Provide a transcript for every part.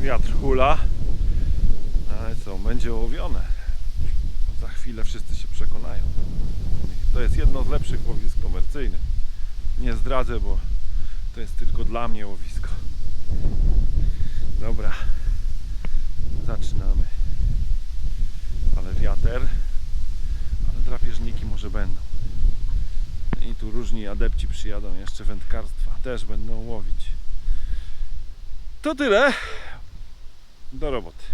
Wiatr hula. Ale co, będzie ołowione. Za chwilę wszyscy się przekonają. To jest jedno z lepszych łowisk komercyjnych. Nie zdradzę, bo to jest tylko dla mnie łowisko. Dobra. Zaczynamy. Ale wiater. Ale drapieżniki może będą. I tu różni adepci przyjadą jeszcze wędkarstwa. Też będą łowić. To tyle. Do roboty.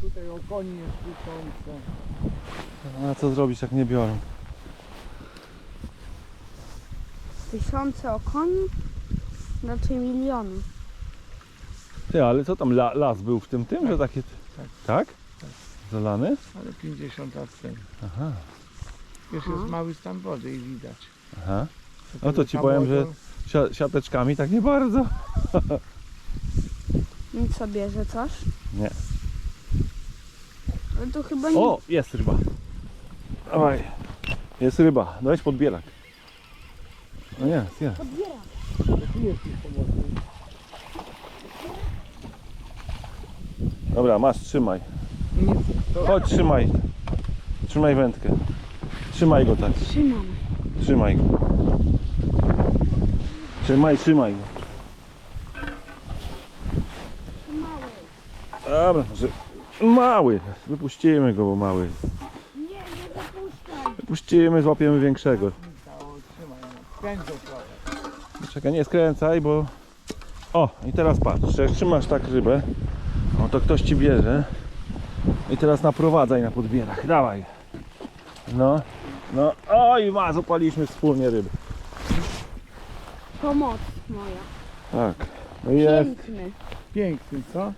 Tutaj o koni jest tysiące. A co zrobić jak nie biorą? Tysiące o koni? Znaczy miliony. Ty, ale co tam la, las był w tym tym, że takie... tak. Tak? Tak. Zalany? Ale 50 lat temu. Aha. Już Aha. jest mały stan wody i widać. Aha. No to ci powiem, że- Sia, siateczkami tak nie bardzo. Nic co bierze coś? Nie. Ale to chyba nie. O, jest ryba. Dawaj. Jest ryba. Weź podbierak. No jest, jest. Pomocny. Dobra, masz, trzymaj. Chodź, trzymaj. Trzymaj wędkę. Trzymaj go tak. Trzymam. Trzymaj go. Trzymaj, trzymaj go. Dobra, że mały. Wypuścimy go, bo mały. Nie, nie dopuszczaj. Wypuścimy, złapiemy większego. Kręcą trochę. Czekaj, nie skręcaj, bo... O, i teraz patrz, jak trzymasz tak rybę, no to ktoś ci bierze i teraz naprowadzaj na podbierach. Dawaj. No, no, oj, ma, zapaliśmy wspólnie ryby. Pomoc moja. Tak. No i jest. Piękny. Piękny, co?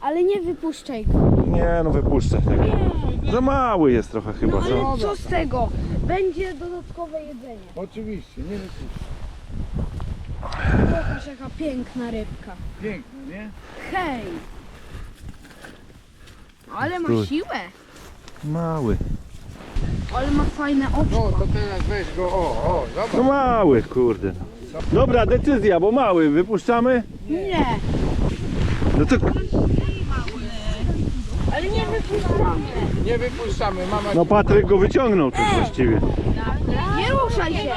Ale nie wypuszczaj go. Nie, no wypuszczę tego. Za mały jest trochę chyba, No co? ale co z tego? Będzie dodatkowe jedzenie. Oczywiście, nie wypuszczę. Pokaż jaka piękna rybka. Piękny, nie? Hej! Ale ma Stój. siłę. Mały. Ale ma fajne No to teraz weź go, o, o, No zobacz. mały, kurde. Dobra, decyzja, bo mały. Wypuszczamy? Nie, No to... nie wypuszczamy. Mama No Patryk go wyciągnął tu właściwie. Nie ruszaj się.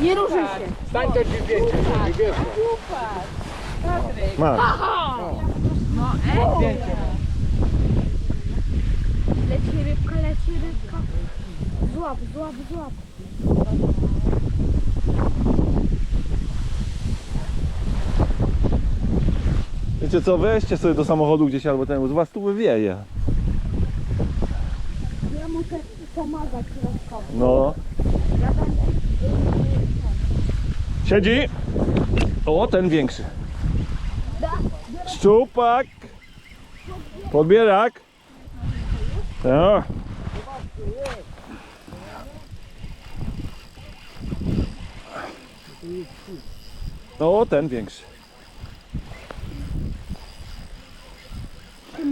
Nie ruszaj się. Stań to ci zdjęcie, żeby wiesz. Masz. Zdjęcie. Leci rybka, leci rybka. Złap, złap, złap. Wiecie co, weźcie sobie do samochodu gdzieś albo ten, z was tu wywieje. Ja muszę pomagać. No. Siedzi. O, ten większy. Szczupak. Podbierak. No. O, ten większy.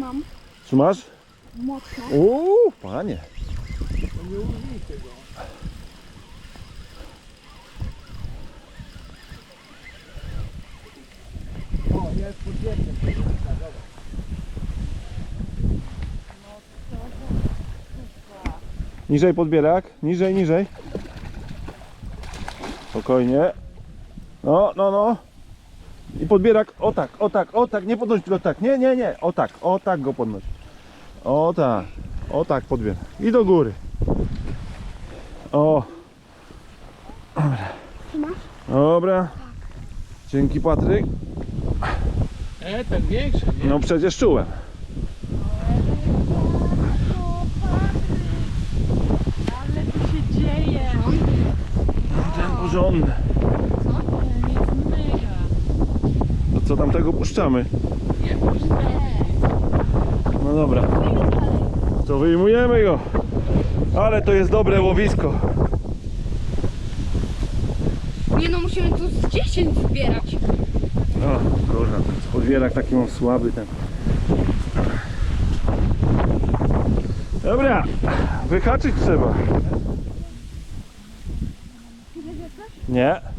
Trzymam Trzymasz? mocno. Uuu, panie. O, jest podjęcie. Niżej podbierak, niżej, niżej. Spokojnie. No, no, no. Podbierak, o tak, o tak, o tak, nie podnoś go tak, nie, nie, nie, o tak, o tak go podnoś. O tak, o tak podbierak. I do góry. O. Dobra. Trzymasz? Dobra. Dzięki Patryk. E, ten większy, nie? No przecież czułem. Ale tu się dzieje. Ten porządny. Ten jest mega. To co tam tego puszczamy? No dobra. To wyjmujemy go. Ale to jest dobre łowisko. Nie no, musimy tu z 10 zbierać. O, kurwa, podwierak taki mam słaby ten. Dobra, wyhaczyć trzeba. Nie.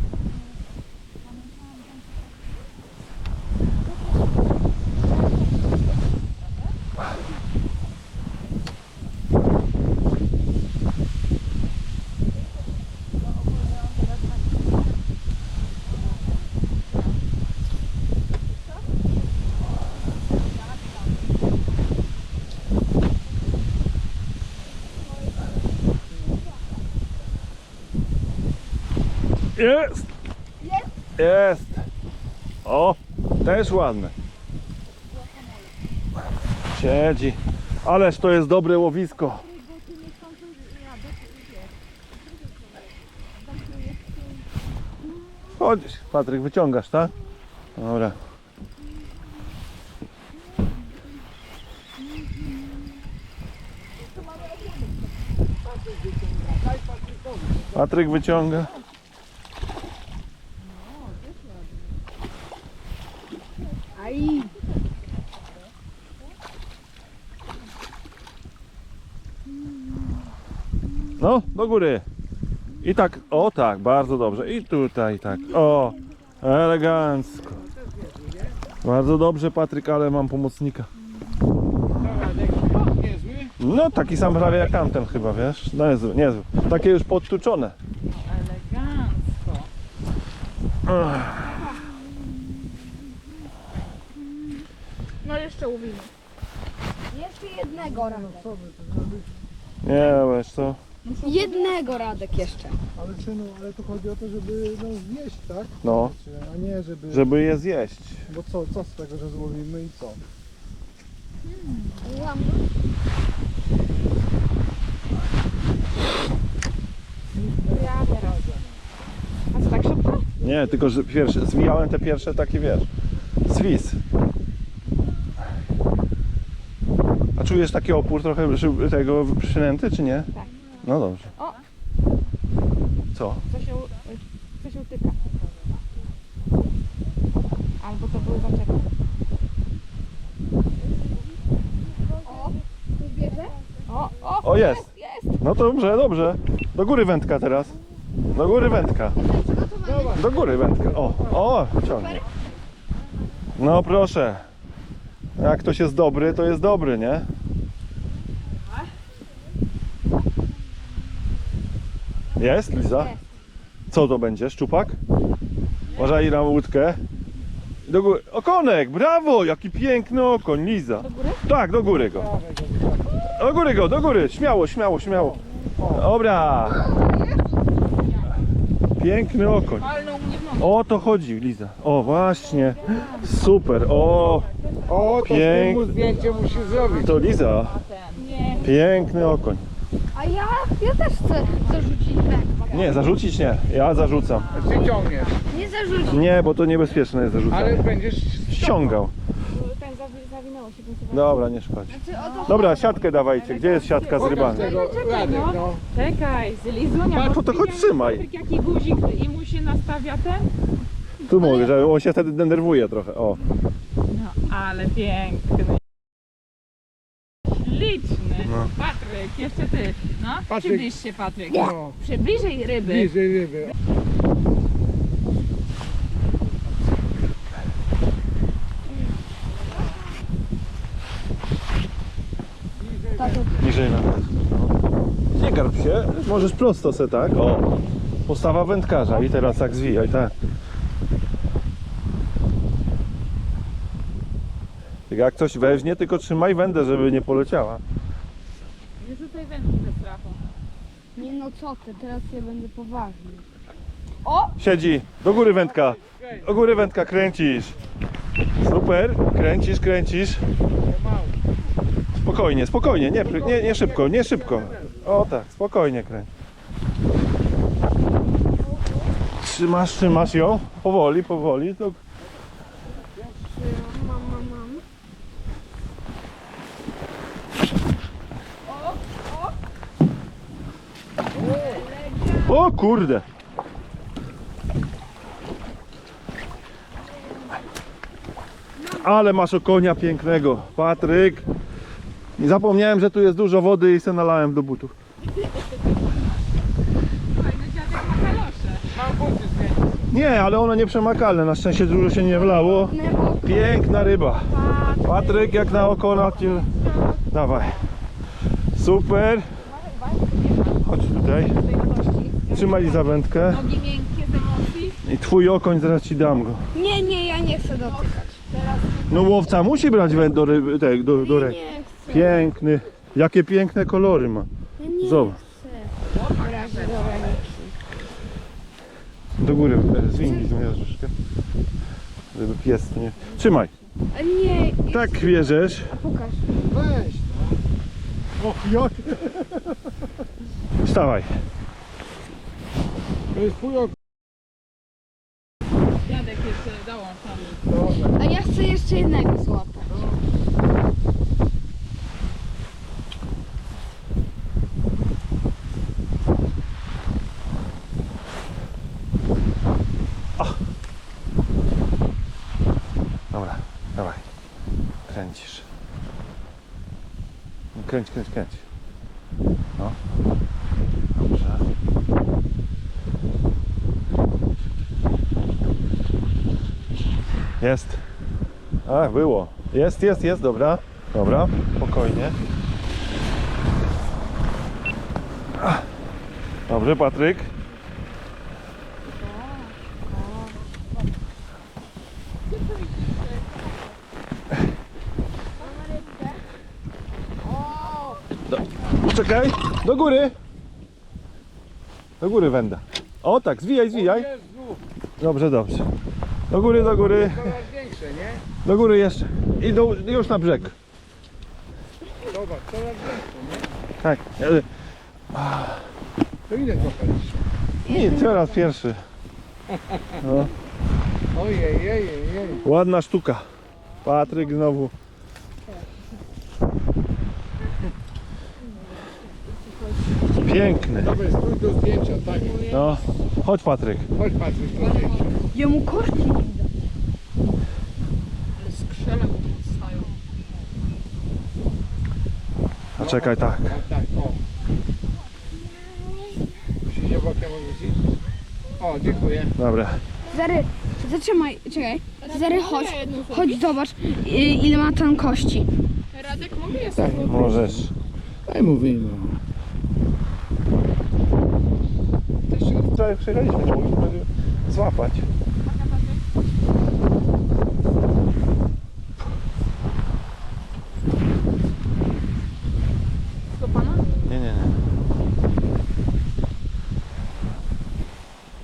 Jest! Jest! O, też ładne. Siedzi. Ależ to jest dobre łowisko. Chodź, Patryk, wyciągasz, tak? Dobra. Patryk wyciąga. Aj. No, do góry. I tak, o tak, bardzo dobrze. I tutaj tak, o, elegancko. Bardzo dobrze, Patryk, ale mam pomocnika. No, taki sam prawie jak tamten chyba, wiesz? No, niezły, niezły. Takie już podtuczone. Elegancko. No jeszcze łowimy. Jeszcze jednego Radek. Nie, wiesz co? Jednego Radek jeszcze. Ale synu, ale tu chodzi o to, żeby no, zjeść, tak? No, A nie, żeby... żeby je zjeść. Bo co, co z tego, że złowimy i co? Ja teraz. A co tak szybko? Nie, tylko że pierwsze, zwijałem te pierwsze takie, wiesz, swis. A czujesz taki opór trochę tego przynęty, czy nie? Tak. No dobrze. O! Co? Co się, co się utyka? Albo to były zaczepy. O! O, o! O, jest. Jest! No to dobrze, dobrze. Do góry wędka teraz. Do góry wędka. Do góry wędka. O, o, ciągnie. No proszę. Jak ktoś jest dobry, to jest dobry, nie? Jest, Liza? Co to będzie? Szczupak? Uważaj na łódkę. Do góry. Okonek, brawo! Jaki piękny okoń, Liza. Do góry? Tak, do góry go. Do góry go, do góry. Śmiało, śmiało, śmiało. Dobra. Piękny okoń. O to chodzi, Liza. O, właśnie. Super. O, O, to Pięk- mu zdjęcie musi zrobić. to Liza. Piękny okoń. Ja, też chcę zarzucić węg. Nie, zarzucić nie. Ja zarzucam. Ty ciągniesz, Nie zarzucić. Nie, bo to niebezpieczne jest ale zarzucanie. będziesz Ściągał. Ten zawinęło się. Dobra, nie szkodzi. Dobra, siatkę dawajcie. Gdzie jest siatka z Pokaż rybami? tego Radek, no. no. Czekaj, z Lizunia. No to chodź trzymaj. Jaki guzik i mu się nastawia ten? Tu mówię, że on się wtedy denerwuje trochę. O. No, ale piękny. Śliczny. No. Patryk, jeszcze ty. No, Patryk. przybliż się Patryk. no. Przybliżej ryby. Bliżej ryby. Niżej nawet. No. Nie garb się, możesz prosto se tak. O. Postawa wędkarza i teraz tak zwijaj, tak. Jak coś weźmie, tylko trzymaj wędę, żeby nie poleciała. No co ty, teraz ja będę poważny. Siedzi, do góry wędka. Do góry wędka kręcisz. Super, kręcisz, kręcisz. Spokojnie, spokojnie, nie, nie, nie szybko, nie szybko. O tak, spokojnie kręć. Trzymasz, trzymasz ją, powoli, powoli. To... Mam, mam, mam. O kurde. Ale masz konia pięknego, Patryk. I zapomniałem, że tu jest dużo wody i se nalałem do butów. Nie, ale one nie przemakalne, na szczęście dużo się nie wlało. Piękna ryba. Patryk, jak na oko na cię. Dawaj. Super. Chodź tutaj. Trzymaj za wędkę. Nogi miękkie z emocji. I twój okoń, zaraz ci dam go. Nie, nie, ja nie chcę dotykać. No łowca musi brać węd do, ryby, te, do, do ręki. Nie chcę. Piękny. Jakie piękne kolory ma. Ja nie Zobacz. chcę. Do góry e, zwingi zmierz troszkę. Żeby pies nie... Trzymaj. A nie, Tak bierzesz. pokaż. Weź no. Och, jak? Wstawaj. To jest twój ok. Dziadek jeszcze dołącz tam. A ja chcę jeszcze jednego złapać. Dobra, dawaj. Kręcisz. Kręć, kręć, kręć. No. Dobrze. Jest. A, było. Jest, jest, jest, dobra. Dobra, spokojnie. Dobrze, Patryk. Czekaj, do góry. Do góry węda. O tak, zwijaj, zwijaj. Dobrze, dobrze. Do góry, do góry. coraz większe, nie? Do góry jeszcze. I do, już na brzeg. Zobacz, coraz większe, Tak. nie? To ile złapaliście? Nie, teraz pierwszy. No, Ojej, jej, jej, jej. ładna sztuka. Patryk znowu. Piękny. Dobra, stój do zdjęcia, tak. No, chodź Patryk. Chodź Patryk, do zdjęcia. Jemu korki widać. Ale skrzela mu stają. A czekaj, tak. Tak, tak, o. Musicie bokiem odwrócić? O, dziękuję. Dobra. Zary, zatrzymaj, czekaj. Zary, chodź, chodź zobacz i- ile ma tam kości. Radek mogę jest Tak, Możesz. daj mu wyjmę. Wczoraj przyjechaliśmy, nie mogliśmy złapać. Do pana? Nie, nie, nie.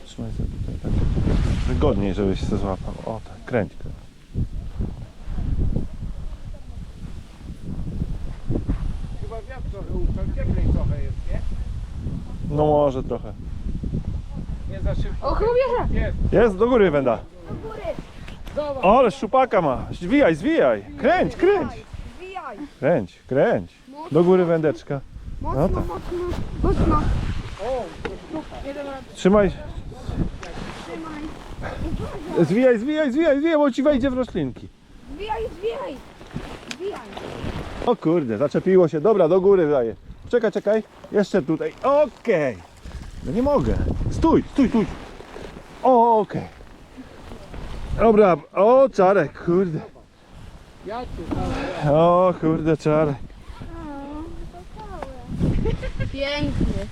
Trzymaj sobie tutaj tak. Wygodniej, żebyś się złapał. O tak, kręć, kręć. Chyba wiatr trochę uszał, cieplej trochę jest, nie? No może trochę. Nie za szybko. O, chyba bierze. Jest. Jest, do góry węda. Zobacz. O, ale szczupaka ma. Zwijaj, zwijaj. Kręć, kręć. Zwijaj. Kręć, kręć. Do góry wędeczka. Mocno, No tak. mocno, mocno. O, Trzymaj. Zwijaj, zwijaj, zwijaj, zwijaj, bo ci wejdzie w roślinki. Zwijaj, zwijaj. Zwijaj. O kurde, zaczepiło się. Dobra, do góry daję. Czekaj, czekaj. Jeszcze tutaj. Okej. No nie mogę. Stój, stój, stój. O, okej. Dobra, o czarek, kurde. ja tu, dobra. O kurde, czarek. Piękny.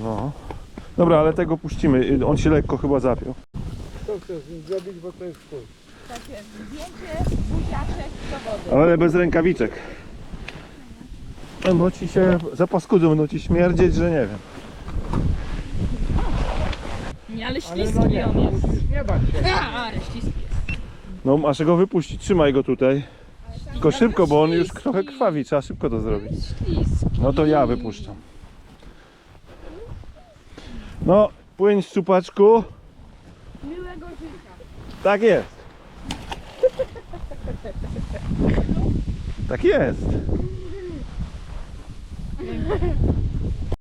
No. Dobra, ale tego puścimy. On się lekko chyba zapiął. Co chcesz z nim zrobić, bo to jest twój. Takie zdjęcie, buziaczek do wody. Ale bez rękawiczek. No, Bo ci się zapaskudzą, będą ci śmierdzieć, że nie wiem. Nie, ale Ale śliski no nie, on jest. nie bać się. A, ale śliski jest. No, masz go wypuścić. Trzymaj go tutaj. Tylko szybko, bo on już trochę krwawi. Trzeba szybko to zrobić. No to ja wypuszczam. No, płyń szczupaczku. Miłego życia. Tak jest. Tak jest.